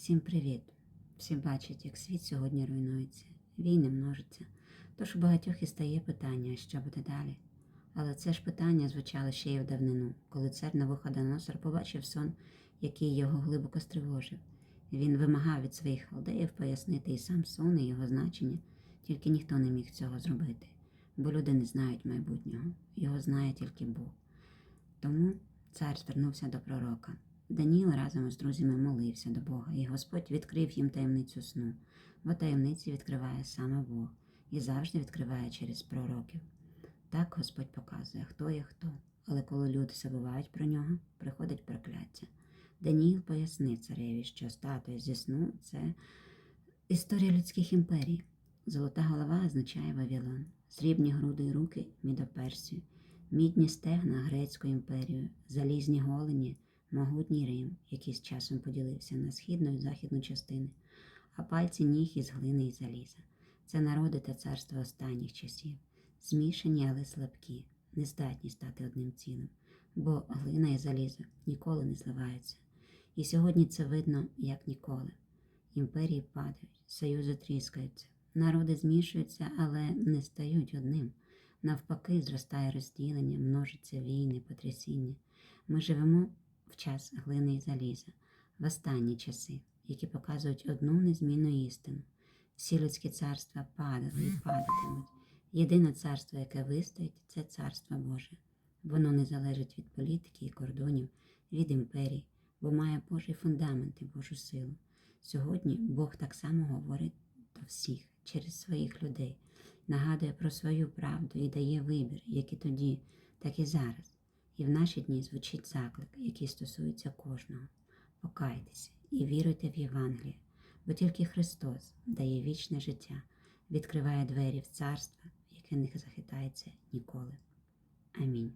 Всім привіт! Всі бачать, як світ сьогодні руйнується, війни множаться. Тож у багатьох і стає питання, що буде далі. Але це ж питання звучало ще й в давнину, коли цар Навуходоносор побачив сон, який його глибоко стривожив. Він вимагав від своїх халдеїв пояснити і сам сон, і його значення, тільки ніхто не міг цього зробити, бо люди не знають майбутнього, його знає тільки Бог. Тому цар звернувся до пророка. Даніл разом із друзями молився до Бога, і Господь відкрив їм таємницю сну, бо таємниці відкриває саме Бог і завжди відкриває через пророків. Так Господь показує, хто є хто, але коли люди забувають про нього, приходить прокляття. Даніїл пояснив цареві, що статуя зі сну це історія людських імперій. Золота голова означає Вавилон, срібні груди і руки Мідоперсію, мідні стегна Грецьку імперію, залізні голені могутній Рим, який з часом поділився на східну і західну частини, а пальці ніг із глини і заліза. Це народи та царства останніх часів, змішані, але слабкі, не здатні стати одним цілим, бо глина і залізо ніколи не зливаються. І сьогодні це видно як ніколи. Імперії падають, союзи тріскаються, народи змішуються, але не стають одним. Навпаки, зростає розділення, множаться війни, потрясіння. Ми живемо в час глини і заліза, в останні часи, які показують одну незмінну істину. Всі людські царства падали і падатимуть. Єдине царство, яке вистоїть, це царство Боже. Воно не залежить від політики і кордонів, від імперій, бо має Божий фундамент і Божу силу. Сьогодні Бог так само говорить до всіх через своїх людей, нагадує про свою правду і дає вибір, як і тоді, так і зараз. І в наші дні звучить заклик, який стосується кожного. Покайтеся і віруйте в Євангеліє, бо тільки Христос дає вічне життя, відкриває двері в царство, яке не захитається ніколи. Амінь.